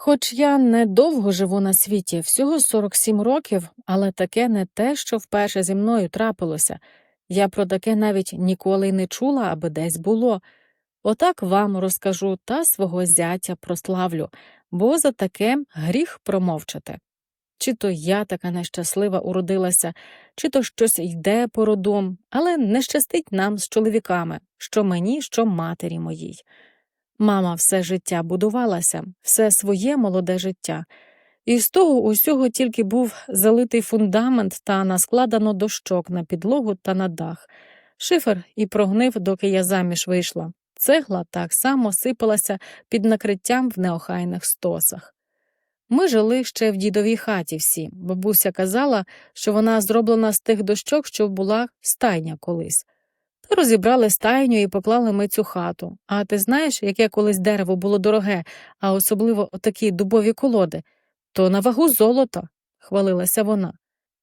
Хоч я недовго живу на світі, всього 47 років, але таке не те, що вперше зі мною трапилося. Я про таке навіть ніколи й не чула, аби десь було. Отак вам розкажу та свого зятя прославлю, бо за таке гріх промовчати. Чи то я така нещаслива уродилася, чи то щось йде по роду, але не щастить нам з чоловіками, що мені, що матері моїй. Мама все життя будувалася, все своє молоде життя, і з того усього тільки був залитий фундамент та наскладано дощок на підлогу та на дах. Шифер і прогнив, доки я заміж вийшла. Цегла так само сипалася під накриттям в неохайних стосах. Ми жили ще в дідовій хаті всі. Бабуся казала, що вона зроблена з тих дощок, що була стайня колись. Розібрали стайню і поклали ми цю хату. А ти знаєш, яке колись дерево було дороге, а особливо отакі дубові колоди, то на вагу золота, хвалилася вона.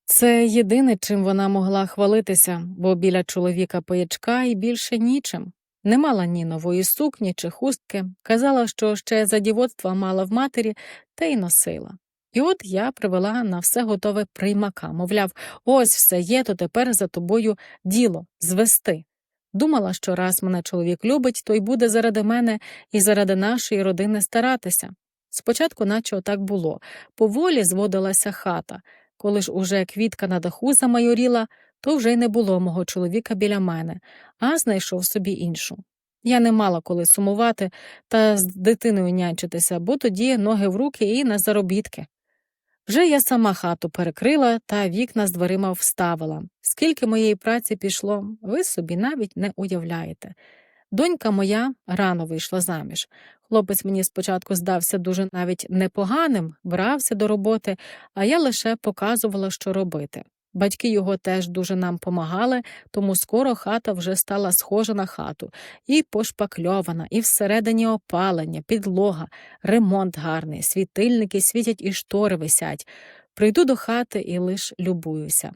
Це єдине, чим вона могла хвалитися, бо біля чоловіка паячка і більше нічим. Не мала ні нової сукні чи хустки, казала, що ще за дівоцтва мала в матері, та й носила. І от я привела на все готове приймака, мовляв, ось все є, то тепер за тобою діло звести. Думала, що раз мене чоловік любить, то й буде заради мене і заради нашої родини старатися. Спочатку, наче отак було, поволі зводилася хата. Коли ж уже квітка на даху замайоріла, то вже й не було мого чоловіка біля мене, а знайшов собі іншу. Я не мала коли сумувати та з дитиною нянчитися, бо тоді ноги в руки і на заробітки. Вже я сама хату перекрила та вікна з дверима вставила. Скільки моєї праці пішло, ви собі навіть не уявляєте. Донька моя рано вийшла заміж. Хлопець мені спочатку здався дуже навіть непоганим, брався до роботи, а я лише показувала, що робити. Батьки його теж дуже нам помагали, тому скоро хата вже стала схожа на хату, і пошпакльована, і всередині опалення, підлога, ремонт гарний, світильники світять і штори висять. Прийду до хати і лиш любуюся.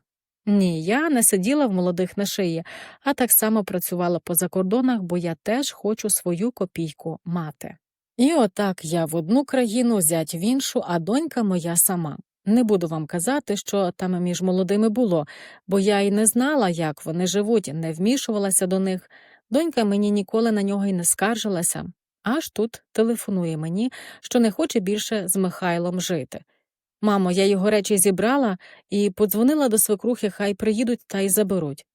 Ні, я не сиділа в молодих на шиї, а так само працювала по закордонах, бо я теж хочу свою копійку мати. І отак я в одну країну, зять в іншу, а донька моя сама. Не буду вам казати, що там між молодими було, бо я й не знала, як вони живуть, не вмішувалася до них. Донька мені ніколи на нього й не скаржилася, аж тут телефонує мені, що не хоче більше з Михайлом жити. Мамо, я його речі зібрала і подзвонила до свекрухи, хай приїдуть та й заберуть.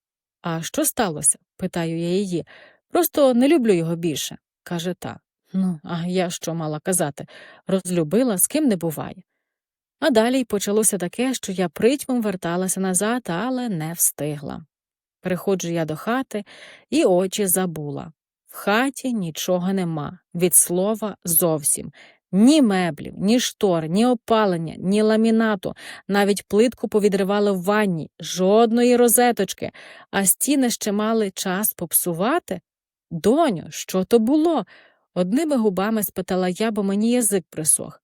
А що сталося? питаю я її. Просто не люблю його більше, каже та. Ну, а я що мала казати? Розлюбила, з ким не буває. А далі й почалося таке, що я притьмом верталася назад, але не встигла. Приходжу я до хати і очі забула. В хаті нічого нема, від слова зовсім. Ні меблів, ні штор, ні опалення, ні ламінату, навіть плитку повідривали в ванні, жодної розеточки, а стіни ще мали час попсувати. Доню, що то було? Одними губами спитала я, бо мені язик присох.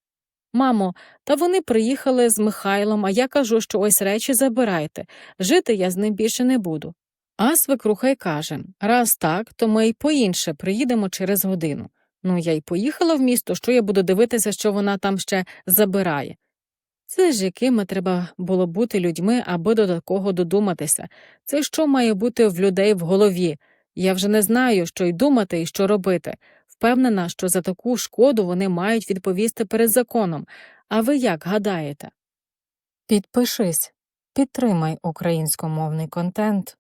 Мамо, та вони приїхали з Михайлом, а я кажу, що ось речі забирайте. Жити я з ним більше не буду. А свекруха й каже раз так, то ми й по-інше приїдемо через годину. Ну, я й поїхала в місто, що я буду дивитися, що вона там ще забирає. Це ж якими треба було бути людьми, аби до такого додуматися. Це що має бути в людей в голові? Я вже не знаю, що й думати і що робити. Впевнена, що за таку шкоду вони мають відповісти перед законом. А ви як гадаєте? Підпишись, підтримай українськомовний контент.